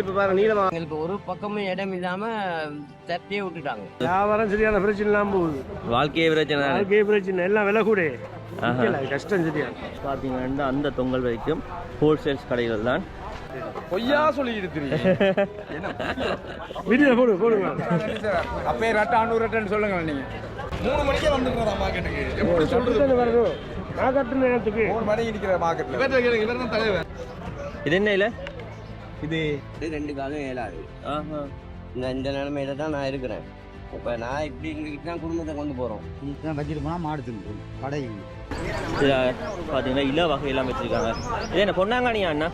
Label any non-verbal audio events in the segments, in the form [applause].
இப்ப பாருங்க நீளமா எங்களுக்கு ஒரு பக்கமும் இடம் இல்லாம தட்டியே விட்டுட்டாங்க. வியாபாரம் சரியான பிரச்சனை இல்லாம போகுது. வாழ்க்கையே பிரச்சனை தானே. வாழ்க்கை பிரச்சனை எல்லாம் விலை கூட. கஷ்டம் சரியா. பாத்தீங்கன்னா அந்த தொங்கல் வரைக்கும் ஹோல்சேல்ஸ் கடைகள் தான். பொய்யா சொல்லி இருக்கிறீங்க வீடியோ போடு போடுங்க அப்பே ரெட்டு அண்ணூறு ரெட்டுன்னு சொல்லுங்க நீங்க. மூணு மணிக்கே வந்துடுறதா மார்க்கெட்டுக்கு எப்படி சொல்றது? கட்டுன நேரத்துக்கு. மூணு மணிக்கு நிக்கிற மார்க்கெட்ல இவர் தான் தலைவர். இது என்ன இல்ல இது இது ரெண்டு காலம் ஏழாது ஆஹா. இந்த இந்த நிலைமையில தான் நான் இருக்கிறேன். இப்போ நான் இப்படி இங்கிட்டு தான் குடும்பத்தை கொண்டு போகிறோம் இதுதான் வச்சுட்டு போனால் மாடு தின்னு. கடையில் இது பாத்தீங்கன்னா இல வகையெல்லாம் வச்சிருக்காங்க. இது என்ன பொன்னாங்கானியா அண்ணா?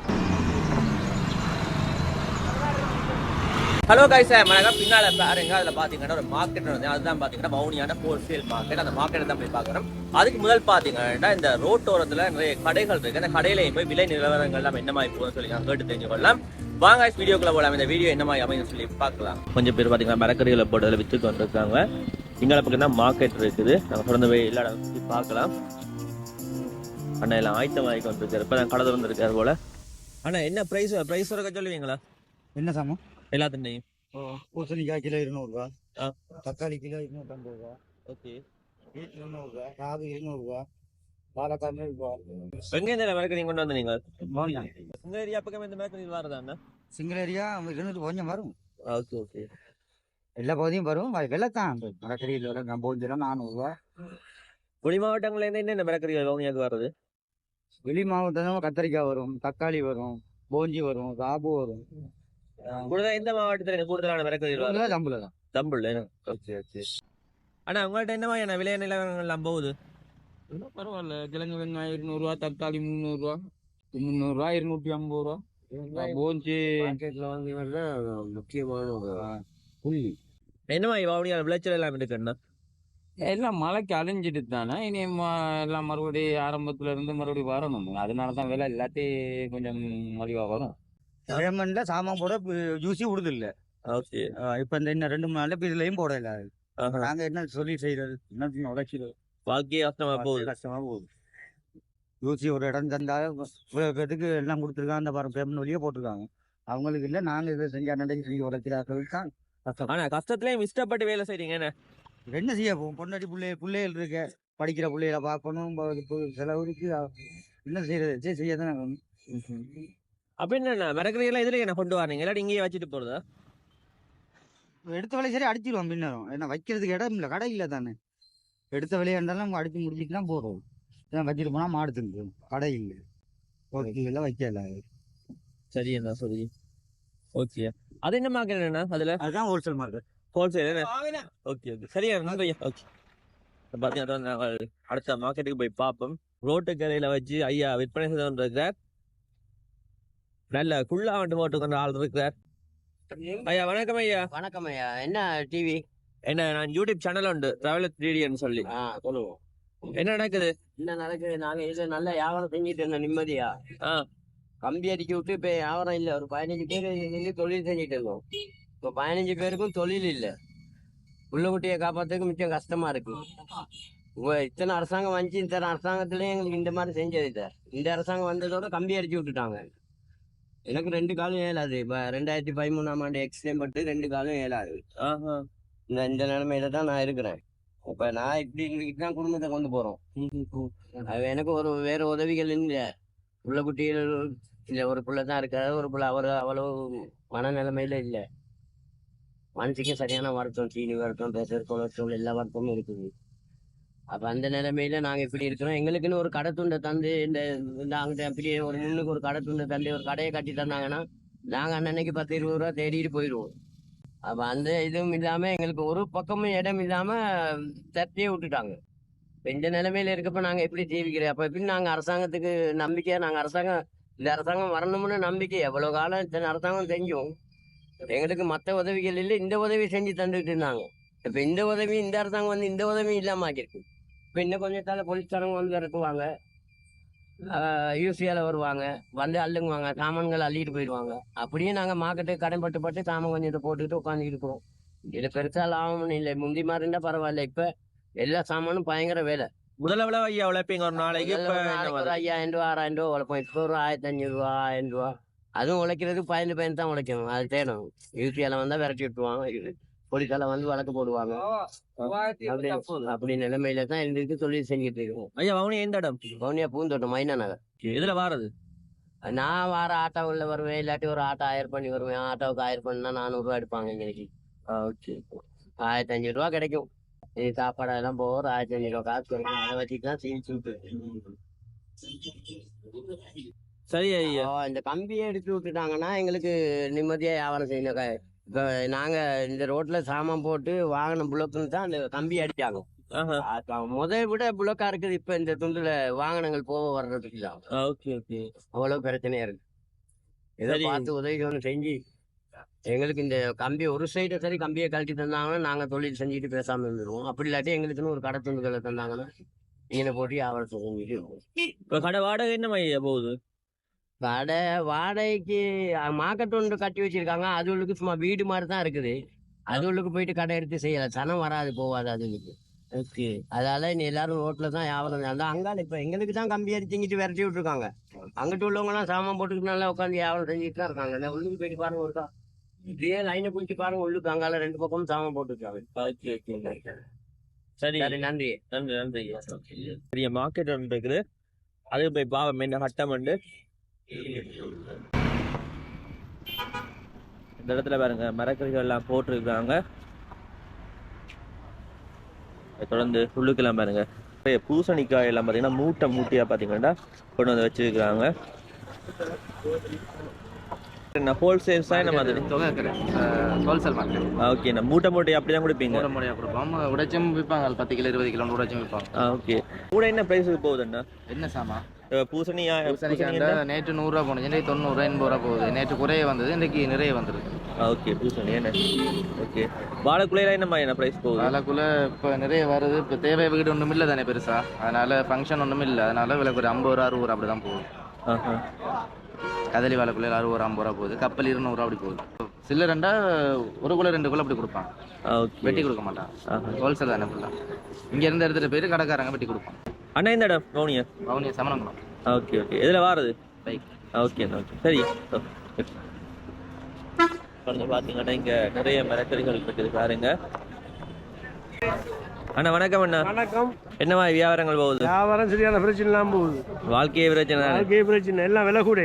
ஹலோ கைஸ் வணக்கம் பின்னால பாருங்க அதுல பாத்தீங்கன்னா ஒரு மார்க்கெட் வந்து அதுதான் பாத்தீங்கன்னா மௌனியான ஹோல்சேல் மார்க்கெட் அந்த மார்க்கெட் தான் போய் பார்க்கறோம். அதுக்கு முதல் பாத்தீங்கன்னா இந்த ரோட்டோரத்துல நிறைய கடைகள் இருக்கு. அந்த கடையில போய் விலை நிலவரங்கள் எல்லாம் என்ன மாதிரி போகுதுன்னு சொல்லி நான் கேட்டு தெரிஞ்சு கொள்ளலாம் வாங்க வீடியோக்குள்ள போலாம். இந்த வீடியோ என்ன மாதிரி அமையும் சொல்லி பார்க்கலாம். கொஞ்சம் பேர் பாத்தீங்கன்னா மரக்கறிகளை போட்டு அதில் வித்துட்டு வந்திருக்காங்க. இங்கே பக்கம் தான் மார்க்கெட் இருக்குது. நாங்கள் தொடர்ந்து போய் எல்லா இடம் சுற்றி பார்க்கலாம். அண்ணா எல்லாம் ஆயத்தம் வாங்கி வந்துருக்காரு. இப்போ தான் கடை திறந்துருக்காரு போல. அண்ணா என்ன ப்ரைஸ் ப்ரைஸ் வரைக்கும் சொல்லுவீங்களா? என்ன சாமம் எல்லாத்துலையும் பூசணிக்காய் கிலோ இருநூறுவா. தக்காளி கிலோ இருநூற்றம்பது ரூபா ஓகே இருநூறுவா ராகு இருநூறுவா பாலக்காய் நூறுரூவா எங்க இந்த மரக்கறி கொண்டு வந்து நீங்க உங்க ஏரியா பக்கம் இந்த மரக்கறி வருதா அண்ணா? சிங்கிள் ஏரியா இருநூறு கொஞ்சம் வரும். Okay okay. எல்லா பகுதியும் வரும். விலை தான் மரக்கறியில் விலை கம்போஞ்சிரம் நானூறுரூவா வெளி மாவட்டங்கள்ல இருந்து என்னென்ன மரக்கறிகள் வவுனியாக்கு வருது வெளி மாவட்டம் கத்திரிக்காய் வரும் தக்காளி வரும் போஞ்சி வரும் ராபு வரும். கூடுதலா எந்த மாவட்டத்துல கூடுதலான வருது தம்புல தான் ஓகே அண்ணா உங்கள்ட்ட என்ன மாதிரியான விலை நிலவரங்கள் எல்லாம் போகுது பரவாயில்ல. கிழங்கு வெங்காயம் இருநூறுவா தக்காளி முந்நூறுரூவா முந்நூறுரூவா இருநூற்றி ஐம்பது ரூபா. போஞ்சி மார்க்கெட்டில் வாங்கி தான் முக்கியமான ஒரு புள்ளி. என்ன மாதிரி வவுனியால விளைச்சல் எல்லாம் இருக்குண்ணா எல்லாம் மழைக்கு அலைஞ்சிட்டு தானே. இனி ம- எல்லாம் மறுபடியும் ஆரம்பத்துல இருந்து மறுபடியும் வரணும். அதனால தான் விலை எல்லாத்தையும் கொஞ்சம் மலிவா வரும். கிழமன்ல சாமான் போட ஜூஸி விடுது இல்லை ஓகே. இப்போ இந்த இன்னும் ரெண்டு மூணு நாளில் இப்போ இதுலையும் போட இல்லை நாங்கள் என்ன சொல்லி செய்யறது என்ன உழைக்கிறது? வாழ்க்கையே கஷ்டமா போகுது. கஷ்டமா போகுது. யூசி ஒரு இடம் தந்தா பேத்துக்கு எல்லாம் கொடுத்துருக்காங்க. அந்த பேமெண்ட் வழியே போட்டிருக்காங்க. அவங்களுக்கு இல்லை நாங்கள் இதை செஞ்சா நடக்கு செஞ்சு உழைக்கிறார்கள் தான் கஷ்டம். ஆனா கஷ்டத்துலயும் இஷ்டப்பட்டு வேலை செய்றீங்க என்ன? என்ன செய்ய போகும் பொண்டாட்டி பிள்ளை பிள்ளைகள் இருக்க படிக்கிற பிள்ளைகளை பார்க்கணும் செலவுக்கு என்ன செய்யறது செய்ய தான் அப்ப என்ன? எல்லாம் இதுல என்ன கொண்டு வரீங்க இல்லாட்டி இங்கேயே வச்சுட்டு போறதா? எடுத்த வேலையை சரி அடிச்சிடுவோம் பின்னரும் ஏன்னா வைக்கிறதுக்கு இடம் இல்லை கடை இல்லை தானே. எடுத்த வேலையாக இருந்தாலும் நம்ம அடிச்சு முடிச்சுட்டு தான் போகிறோம் ஏன்னா வச்சுட்டு போனால் மாடு தின்னு கடை இல்லை. இல்லை வைக்கல. சரி என்ன சரி. ஓகே. அது என்ன மார்க்கெட் என்ன அதுல? அதுதான் wholesale market wholesale okay okay. சரியா நன்றி ஓகே. பார்த்தீங்கன்னா அடுத்த மார்க்கெட்டுக்கு போய் பார்ப்போம். ரோட்டு கரையில வச்சு ஐயா விற்பனை செய்து கொண்டிருக்கிறார் நல்ல குள்ளா வந்து போட்டு கொண்ட ஆள் இருக்கிறார். ஐயா வணக்கம் ஐயா. வணக்கம் ஐயா. என்ன டிவி என்ன நான் யூடியூப் சேனல் உண்டு. டிராவலர் த்ரீடின்னு சொல்லி. சொல்லுவோம். என்ன நடக்குது? என்ன நடக்குது? நாங்கள் இது நல்ல வியாபாரம் செஞ்சுட்டு இருந்தோம் நிம்மதியா. கம்பி அடிக்க விட்டு இப்போ வியாபாரம் இல்லை. ஒரு பதினஞ்சு பேர் தொழில் செஞ்சுட்டு இருந்தோம். இப்போ பதினஞ்சு பேருக்கும் தொழில் இல்லை. உள்ள குட்டியை காப்பாற்றுறதுக்கு மிச்சம் கஷ்டமா இருக்கு. இத்தனை அரசாங்கம் வந்துச்சு இத்தனை அரசாங்கத்துலேயும் எங்களுக்கு இந்த மாதிரி செஞ்சது சார். இந்த அரசாங்கம் வந்ததோட கம்பி அடிச்சு விட்டுட்டாங்க. எனக்கு ரெண்டு காலம் ஏழாது இப்போ ரெண்டாயிரத்தி பதிமூணாம் ஆண்டு எக்ஸ்டேம் பட்டு ரெண்டு காலம் ஏழாது ஆஹா. இந்த இந்த நிலைமையில தான் நான் இருக்கிறேன். இப்ப நான் இப்படி தான் குடும்பத்தை கொண்டு போறோம். அது எனக்கு ஒரு வேற உதவிகள் இல்லை. உள்ள குட்டிகள் இல்ல ஒரு பிள்ளை தான் இருக்காது. ஒரு பிள்ளை அவர் அவ்வளவு மனநிலைமையில இல்ல. மனசுக்கு சரியான வருத்தம் சீனி வருத்தம் பிரஷர் கொலஸ்ட்ரால் எல்லா வருத்தமும் இருக்குது. அப்ப அந்த நிலைமையில நாங்க இப்படி இருக்கிறோம். எங்களுக்குன்னு ஒரு கடை துண்டை தந்து இந்த இந்த அப்படி ஒரு முன்னுக்கு ஒரு கடை துண்டை தந்து ஒரு கடையை கட்டி தந்தாங்கன்னா நாங்க அன்னன்னைக்கு பத்து இருபது ரூபா தேடிட்டு போயிடுவோம் அப்ப அந்த இதுவும் இல்லாம எங்களுக்கு ஒரு பக்கமும் இடம் இல்லாம தட்டியே விட்டுட்டாங்க. இப்ப இந்த நிலைமையில இருக்கப்ப நாங்க எப்படி ஜீவிக்கிறோம்? அப்ப எப்படி நாங்க அரசாங்கத்துக்கு நம்பிக்கையா நாங்க அரசாங்கம் இந்த அரசாங்கம் வரணும்னு நம்பிக்கை. எவ்வளவு காலம் இத்தனை அரசாங்கம் செஞ்சோம் எங்களுக்கு மற்ற உதவிகள் இல்லை. இந்த உதவி செஞ்சு தந்துட்டு இருந்தாங்க. இப்ப இந்த உதவி இந்த அரசாங்கம் வந்து இந்த உதவி இல்லாம ஆக்கியிருக்கு. இப்ப இன்னும் கொஞ்சத்தால போலீஸ்காரங்க வந்து இறக்குவாங்க. யூசியால வருவாங்க. வந்து அள்ளுங்குவாங்க. சாமான்கள் அள்ளிட்டு போயிடுவாங்க. அப்படியே நாங்க மார்க்கெட்டுக்கு கடன்பட்டு பட்டு சாமான் கொஞ்சம் இதை போட்டுக்கிட்டு உட்காந்துக்கிட்டு இருக்கிறோம் இது பெருசா லாபம்னு இல்லை. முந்தி மாதிரி இருந்தா பரவாயில்ல. இப்ப எல்லா சாமானும் பயங்கர வேலை. முதல்ல எவ்வளவு ஐயா உழைப்பீங்க ஒரு நாளைக்கு. ஒரு? ஐயாயிரம் ரூபா ஆறாயிரம் ரூபா உழைப்போம். இப்போ ஒரு ஆயிரத்தி அஞ்சூறு ரூபா ஆயிரம் ரூபா அதுவும் உழைக்கிறதுக்கு பயந்து பயந்து தான் உழைக்கணும். அது தேடும். யூசியால வந்தா விரட்டி விட்டுருவாங்க. போலீஸால வந்து வழக்கு போடுவாங்க. அப்படி அப்படி நிலைமையில தான் இருந்துட்டு தொழில் செஞ்சுட்டு இருக்கோம். ஐயா வவுனி எந்த இடம்? பவுனியா பூந்தோட்டம் மைனா நகர். இதுல வாரது? நான் வார ஆட்டோவில் வருவேன் இல்லாட்டி ஒரு ஆட்டோ ஆயிரம் பண்ணி வருவேன். ஆட்டோவுக்கு ஆயிரம் பண்ணினா நானூறுரூவா எடுப்பாங்க ஓகே. ஆயிரத்தி அஞ்சூறு ரூபா கிடைக்கும். இது சாப்பாடு எல்லாம் போக ஒரு ஆயிரத்தி அஞ்சூறு ரூபா காசு கிடைக்கும். அதை வச்சுட்டு தான் செஞ்சு சரி ஐயா. இந்த கம்பியை எடுத்து விட்டுட்டாங்கன்னா எங்களுக்கு நிம்மதியா வியாபாரம் செய்யணும். இப்போ நாங்க இந்த ரோட்ல சாமான் போட்டு வாகனம் புழக்குன்னு தான் அந்த கம்பி அடிச்சாங்க. முதல் விட புழக்கா இருக்குது இப்ப இந்த துண்டுல வாகனங்கள் போக வர்றதுக்கு தான். Okay okay. அவ்வளவு பிரச்சனையா இருக்கு. ஏதோ சரி. பார்த்து உதவி ஒன்று செஞ்சு எங்களுக்கு இந்த கம்பி ஒரு சைடு சரி கம்பியை கழட்டி தந்தாங்கன்னா நாங்க தொழில் செஞ்சுட்டு பேசாம இருந்துருவோம். அப்படி இல்லாட்டி எங்களுக்குன்னு ஒரு கடை துண்டுகளை தந்தாங்கன்னா இங்கே போட்டு வியாபாரத்தை செஞ்சுட்டு இப்ப கடை வாடகை என்ன போகுது? கடை வாடகைக்கு மார்க்கெட் ஒன்று கட்டி வச்சிருக்காங்க. அதுகளுக்கு சும்மா வீடு மாதிரி தான் இருக்குது. அதுகளுக்கு போயிட்டு கடை எடுத்து செய்யல. சனம் வராது போகாது அதுகளுக்கு ஓகே. அதால இனி எல்லாரும் ரோட்ல தான் வியாபாரம் அந்த அங்கால இப்ப எங்களுக்கு தான் கம்பி அடிச்சுங்கிட்டு விரட்டி விட்டுருக்காங்க. அங்கிட்டு உள்ளவங்க எல்லாம் சாமான் போட்டுக்கிட்டு நல்லா உட்காந்து வியாபாரம் செஞ்சுட்டு தான் இருக்காங்க. இந்த உள்ளுக்கு போயிட்டு பாருங்க ஒருக்கா இப்படியே லைனை பிடிச்சி பாருங்க. உள்ளுக்கு அங்கால ரெண்டு பக்கமும் சாமான் போட்டுருக்காங்க. சரி சரி நன்றி. நன்றி நன்றி. பெரிய மார்க்கெட் ஒன்று இருக்குது. அது போய் பாவம். என்ன கட்டம் உண்டு இந்த இடத்துல பாருங்க மரக்கறிகள் எல்லாம் போட்டிருக்காங்க. தொடர்ந்து உள்ளுக்கெல்லாம் பாருங்க. பூசணிக்காய் எல்லாம் பார்த்தீங்கன்னா மூட்டை மூட்டையா பார்த்தீங்கன்னா கொண்டு வந்து வச்சிருக்காங்க என்ன ஹோல்சேல்ஸ் தான் என்ன மாதிரி ஹோல்சேல் மார்க்கெட் ஓகே நான் மூட்டை மூட்டை அப்படி தான் கொடுப்பீங்க முறையாக கொடுப்போம். உடைச்சும் விற்பாங்க. பத்து கிலோ இருபது கிலோ உடைச்சும் விற்பாங்க. ஓகே கூட என்ன ப்ரைஸுக்கு போகுதுண்ணா என்ன சாமா? பூசணியா பூசணிக்காய்? நேற்று நூறுரூவா போனுச்சு இன்றைக்கு தொண்ணூறு எண்பது ரூபா போகுது. நேற்று குறைய வந்தது இன்றைக்கு நிறைய வந்துருக்கு. ஓகே பூசணி என்ன? ஓகே. வாழைக்குள்ளையில என்ன மாதிரி என்ன ப்ரைஸ் போகுது? அதுக்குள்ள இப்போ நிறைய வருது. இப்போ தேவை வீடு ஒன்றும் இல்லை தானே பெருசா? அதனால ஃபங்க்ஷன் ஒன்றும் இல்லை. அதனால விலை ஒரு ஐம்பது ரூபா அறுபது ரூபா அப்படி தான் போகுது. கதலி வாழைக்குள்ள அறுபது ரூபா ஐம்பது ரூபா போகுது. கப்பல் இருநூறுவா அப்படி போகுது. சில்லறண்டா ஒரு குள்ள ரெண்டு குள்ள அப்படி கொடுப்பான். வெட்டி கொடுக்க மாட்டான். ஹோல்சேல் தானே ஃபுல்லாக இங்கே இருந்து எடுத்துகிட்டு போயிட்டு கடைக்காரங்க வெட்டி கொடுப்பான். அண்ணா இந்த இடம் மௌனியா அவனிய சமணங்குளம். Okay okay. எதில் வாரது? பைக். Okay okay. சரி. பாருங்க பார்த்தீங்கன்னா இங்க நிறைய மரக்கறிகள் இருக்குது பாருங்க. அண்ணா வணக்கம் அண்ணா. வணக்கம். என்ன மாதிரி வியாபாரங்கள் போகுது? வியாபாரம் சரியான பிரச்சனை இல்லாம போகுது. வாழ்க்கையே பிரச்சனை தானே? வாழ்க்கை பிரச்சனை. எல்லாம் விலை கூட.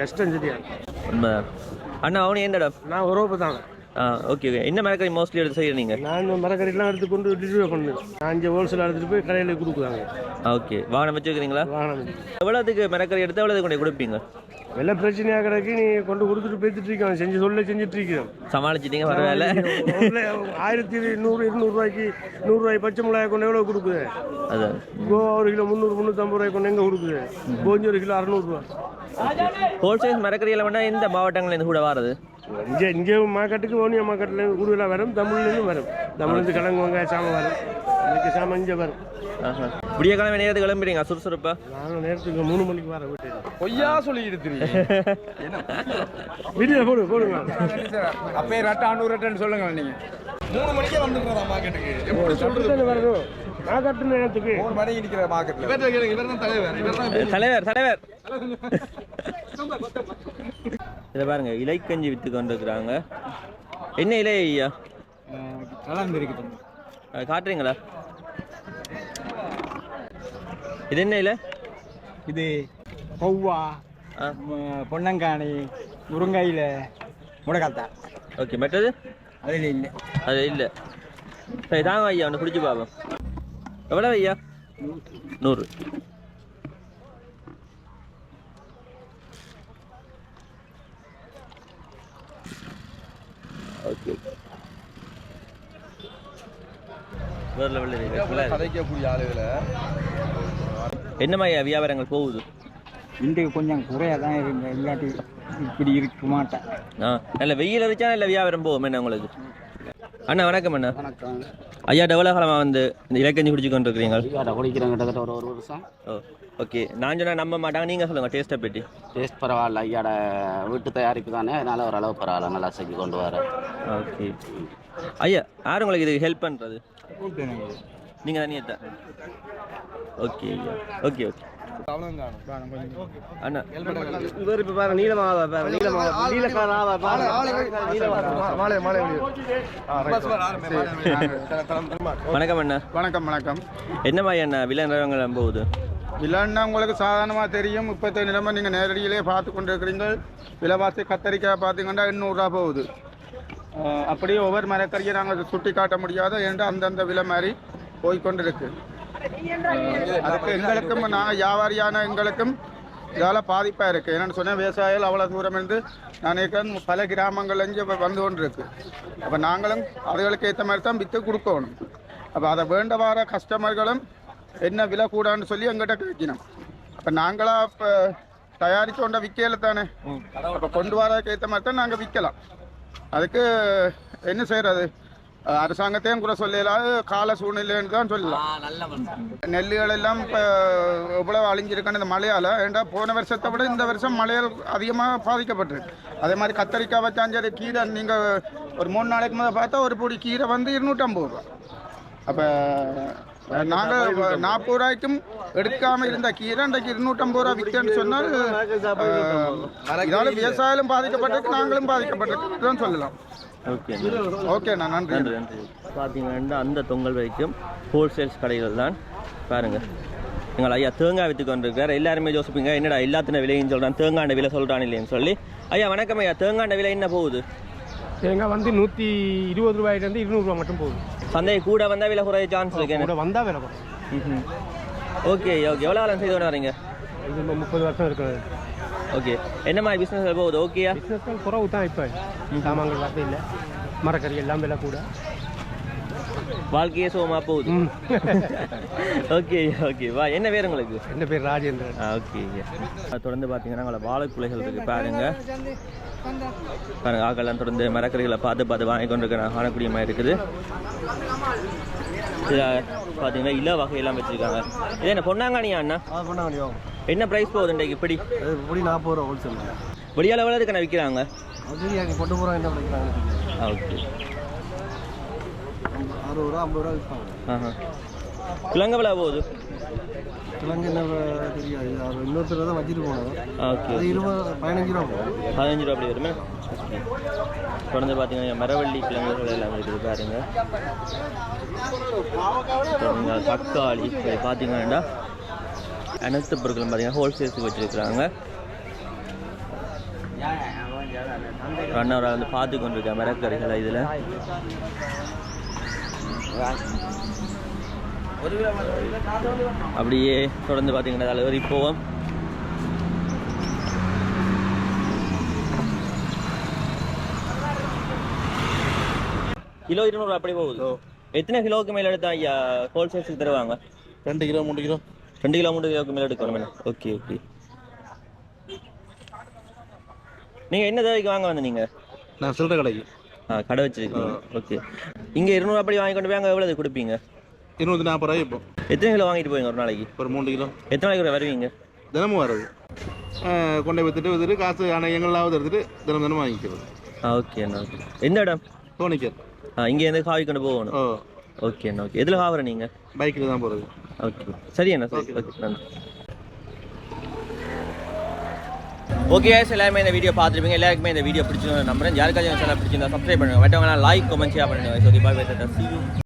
கஷ்டம் சரியா. அண்ணா அவனு எந்த இடம்? நான் உறவு தான் ஆ ஓகே ஓகே என்ன மரக்கறி மோஸ்ட்லி எடுத்து செய்யறீங்க? நான் மரக்கறிலாம் எடுத்து கொண்டு டிஸ்ட்ரிபியூட் பண்ணு. நான் இங்கே ஹோல்சேல் எடுத்துட்டு போய் கடையில் கொடுக்குறாங்க. ஓகே வாகனம் வச்சுருக்கீங்களா வாகனம். எவ்வளோத்துக்கு மரக்கறி எடுத்து எவ்வளோத்துக்கு கொண்டு கொடுப்பீங்க? விலை பிரச்சனையாக கிடக்கு நீ கொண்டு கொடுத்துட்டு போய்த்துட்டு இருக்கோம் செஞ்சு சொல்ல செஞ்சுட்டு இருக்கிறோம் சமாளிச்சிட்டீங்க பரவாயில்ல. ஆயிரத்தி நூறு இருநூறுவாய்க்கு நூறுரூவாய்க்கு பச்சை மிளகாய் கொண்டு எவ்வளோ கொடுக்குது? அதான் கோவா ஒரு கிலோ முந்நூறு முந்நூற்றம்பது ரூபாய்க்கு கொண்டு எங்கே கொடுக்குது? கோஞ்சி ஒரு கிலோ அறநூறுவா ஹோல்சேல் மரக்கறி எல்லாம் வேணா இந்த மாவட்டங்கள்ல இருந்து கூட வாரது இங்கே இங்கே மார்க்கெட்டுக்கு ஓனியா மார்க்கெட்டில் கூடுதலாக வரும். தமிழ்லேருந்து வரும். தமிழ்லேருந்து கிழங்கு வெங்காய சாமான் வரும். இன்னைக்கு சாமான் இங்கே வரும். ஆஹா. விடிய கிழமை நேரத்துக்கு கிளம்புறீங்க சுறுசுறுப்பா? நாங்கள் நேரத்துக்கு மூணு மணிக்கு வர வீட்டு பொய்யா சொல்லி வீடியோ போடு போடுங்க. அப்பே ரட்டை அண்ணூறு ரட்டைன்னு சொல்லுங்க நீங்க. மூணு மணிக்கே வந்துடுறதா மார்க்கெட்டுக்கு எப்படி சொல்றது? வரணும் நான் கட்டுன நேரத்துக்கு. மூணு மணிக்கு நிக்கிற மார்க்கெட்ல இவர் கேளுங்க இவர் தான் தலைவர் தலைவர். தலைவர் இதை பாருங்க இலைக்கஞ்சி வித்து கொண்டிருக்கிறாங்க. என்ன இலை ஐயா? கலந்து காட்டுறீங்களா? இது என்ன இலை? இது கொவ்வா பொன்னங்கானி முருங்கையில் முடக்காத்தா ஓகே மற்றது? அதில் இல்லை. அது இல்லை. சரி தாங்க ஐயா ஒன்று குடிச்சு பார்ப்போம். எவ்வளோ ஐயா? நூறு. ஓகே. வேறு லெவலில் கதைக்கக்கூடிய ஆளுகளை. என்னம்மா ஐயா வியாபாரங்கள் போகுது? இன்றைக்கு கொஞ்சம் குறையாக தான் இருங்க இல்லாட்டி இப்படி இருக்க மாட்டேன். ஆ நல்ல வெயில் அடிச்சா நல்ல வியாபாரம் போகும். என்ன உங்களுக்கு? அண்ணா வணக்கம் அண்ணா. வணக்கம். ஐயா காலமாக வந்து இந்த இலக்கஞ்சி குடிச்சு கொண்டு இருக்கிறீங்க குடிக்கிறேன். கிட்டத்தட்ட ஒரு ஒரு வருஷம். ஓ ஓகே நான் சொன்னா நம்ப மாட்டாங்க. நீங்கள் சொல்லுங்கள் டேஸ்ட்டை பற்றி டேஸ்ட் பரவாயில்ல. ஐயாட வீட்டு தயாரிப்பு தானே. அதனால ஓரளவு பரவாயில்ல. நல்லா செஞ்சு கொண்டு வரேன் ஓகே ஐயா யார் உங்களுக்கு இதுக்கு ஹெல்ப் பண்ணுறது நீங்கள் தனியாக தான் ஓகே ஓகே ஓகே அண்ணா. இவர் இப்போ பாரு நீளமாக நீளக்காராக வணக்கம் அண்ணா. வணக்கம் வணக்கம். என்ன மாதிரி அண்ணா விலை நிலவரம் போகுது? இல்லைன்னா உங்களுக்கு சாதாரணமாக தெரியும். இப்போத்த நிலைமை நீங்கள் நேரடியிலே பார்த்து கொண்டு இருக்கிறீங்க விலைவாசி கத்தரிக்காய் பார்த்தீங்கன்னா எண்ணூறுரூவா போகுது. அப்படியே ஒவ்வொரு மரக்கறியை நாங்கள் சுட்டி காட்ட முடியாத ஏன்டா அந்தந்த விலை மாதிரி அஹ் அதுக்கு எங்களுக்கும் நாங்கள் வியாபாரியான எங்களுக்கும் இதால் பாதிப்பாக இருக்குது என்னென்னு சொன்னால் விவசாயிகள் அவ்வளோ தூரம் இருந்து நான் பல கிராமங்கள்லேருந்து இப்போ வந்து கொண்டு இருக்கு அப்போ நாங்களும் அதுகளுக்கு ஏற்ற மாதிரி தான் விற்று கொடுக்கணும். அப்போ அதை வேண்ட வர கஸ்டமர்களும் என்ன விலை கூடான்னு சொல்லி எங்கிட்ட கேட்கணும் அப்போ நாங்களாக இப்போ தயாரித்து கொண்ட விற்கல தானே? அப்போ கொண்டு வரதுக்கு ஏற்ற மாதிரி தான் நாங்கள் விற்கலாம் அதுக்கு என்ன செய்கிறது அரசாங்கத்தையும் கூட சொல்லலாம் கால சூழ்நிலைன்னு தான் சொல்லலாம். நெல்லுகள் எல்லாம் இப்போ எவ்வளவு அழிஞ்சிருக்குன்னு இந்த மழையால் ஏன்டா போன வருஷத்தை விட இந்த வருஷம் மழையால் அதிகமாக பாதிக்கப்பட்டிருக்கு. அதே மாதிரி கத்தரிக்காய் வச்சாலும் சரி கீரை நீங்கள் ஒரு மூணு நாளைக்கு முதல் பார்த்தா ஒரு பொடி கீரை வந்து இருநூற்றம்பது ரூபா. அப்போ நாங்கள் நாற்பது ரூபாய்க்கும் எடுக்காமல் இருந்த கீரை இன்றைக்கு இருநூற்றம்பது ரூபா விற்கன்னு சொன்னால் அஹ், இதால விவசாயிகளும் பாதிக்கப்பட்டிருக்கு நாங்களும் பாதிக்கப்பட்டிருக்கு தான் சொல்லலாம். ஓகே. ஓகே நான் நன்றி. நன்றி நன்றி. பார்த்தீங்கன்னா அந்த தொங்கல் வரைக்கும் ஹோல்சேல்ஸ் கடைகள் தான். பாருங்க. எங்கள் ஐயா தேங்காய் விற்று கொண்டிருக்கார் எல்லாருமே யோசிப்பீங்க என்னடா எல்லாத்தின விலையும் சொல்கிறான் தேங்காய் விலை சொல்கிறான் இல்லைன்னு சொல்லி. ஐயா வணக்கம் ஐயா. தேங்காய் விலை என்ன போகுது? தேங்காய் வந்து நூற்றி இருபது ரூபாயிலேருந்து இருநூறுவா மட்டும் போகுது. சந்தை கூட வந்தால் விலை குறைய சான்ஸ் இருக்கு கூட வந்தால் விலை குறையும். ஓகே ஓகே எவ்வளோ காலம் செய்து வரீங்க இது முப்பது வருஷம் இருக்கிறது. ஓகே என்ன மாதிரி பிஸ்னஸ் போகுது? ஓகேயா பிஸ்னஸ் குறவு தான் இப்போ. சாமான்கள் வரது இல்லை. மரக்கறி எல்லாம் விலை கூட. வாழ்க்கையே சுகமா போகுது. ஓகே ஓகே [laughs] வா என்ன பேர் உங்களுக்கு? என்ன பேர் ராஜேந்திரன். ஓகே தொடர்ந்து பார்த்தீங்கன்னா உங்களை வாழைக்குலைகள் இருக்கு பாருங்க. பாருங்க ஆக்கெல்லாம் தொடர்ந்து மரக்கறிகளை பார்த்து பார்த்து வாங்கி கொண்டு காணக்கூடிய மாதிரி இருக்குது. பார்த்தீங்கன்னா இல வகையெல்லாம் வச்சுருக்காங்க. இது என்ன பொன்னாங்கானியா அண்ணா? என்ன ப்ரைஸ் போகுது இன்றைக்கு இப்படி? இப்படி நாற்பது ரூபா ஹோல்சேல் வெளியால் எவ்வளோ இதுக்கு விற்கிறாங்க பண்ணிக்கிறாங்க? ஆ ஓகே அறுபது ரூபா ஐம்பது ரூபா விற்பாங்க. ஆஹா. கிழங்கு எவ்வளோ போகுது? கிழங்கு என்ன தெரியாது. அது இன்னொருத்தர் தான் வச்சுட்டு போனோம் ஆ ஓகே அது இருபது பதினஞ்சு ரூபா போகும் பதினஞ்சு ரூபா அப்படி வருமே? தொடர்ந்து பார்த்தீங்கன்னா மரவள்ளி கிழங்குகள் எல்லாம் இருக்குது பாருங்க. தக்காளி பார்த்தீங்கன்னா அனைத்து பொருட்களும் பார்த்தீங்கன்னா ஹோல்சேல்ஸுக்கு வச்சுருக்குறாங்க. ரன்னவராக வந்து பார்த்து கொண்டிருக்க மரக்கறிகளை இதில். அப்படியே தொடர்ந்து பார்த்தீங்கன்னா தலைவர் இப்போவும். கிலோ இருநூறு அப்படி போகுது. எத்தனை கிலோவுக்கு மேல எடுத்தா ஐயா ஹோல்சேல்ஸுக்கு தருவாங்க? ரெண்டு கிலோ மூணு கிலோ. ரெண்டு கிலோ மூணு கிலோவுக்கு மேல எடுக்கணும் ஓகே ஓகே. நீங்க என்ன தேவைக்கு வாங்க வந்து நீங்க நான் சில்லறை கடைக்கு. கடை வச்சிருக்கீங்க. ஓகே இங்க இருநூறு அப்படி வாங்கி கொண்டு போய் அங்க எவ்வளவு கொடுப்பீங்க? இருநூத்தி நாற்பது ரூபாய் இப்போ. எத்தனை கிலோ வாங்கிட்டு போவீங்க ஒரு நாளைக்கு? ஒரு மூணு கிலோ. எத்தனை நாளைக்கு வருவீங்க? தினமும் வர்றது கொண்டு வித்துட்டு வித்துட்டு காசு ஆனால் எங்களாவது எடுத்துட்டு தினம் தினம் வாங்கிக்கிறது. ஆ ஓகே அண்ணா ஓகே எந்த இடம்? தோணிக்கர். ஆ இங்க இருந்து காவி கொண்டு போகணும். ஓகே ஓகே எதுல காவற நீங்க பைக்கில் தான் போகிறது ஓகே சரி அண்ணா சரி. ஓகே நன்றி. ஓகே எல்லாருமே இந்த வீடியோ பார்த்துருப்பீங்க. எல்லாருக்குமே இந்த வீடியோ பிடிச்சிருந்தோம் நம்புறேன். யாருக்காச்சும் சேனல் பிடிச்சிருந்தா சப்ஸ்கிரைப் பண்ணுங்க. மற்றவங்க லைக் கமெண்ட் ஷேர் பண்ணுங்க. Okay bye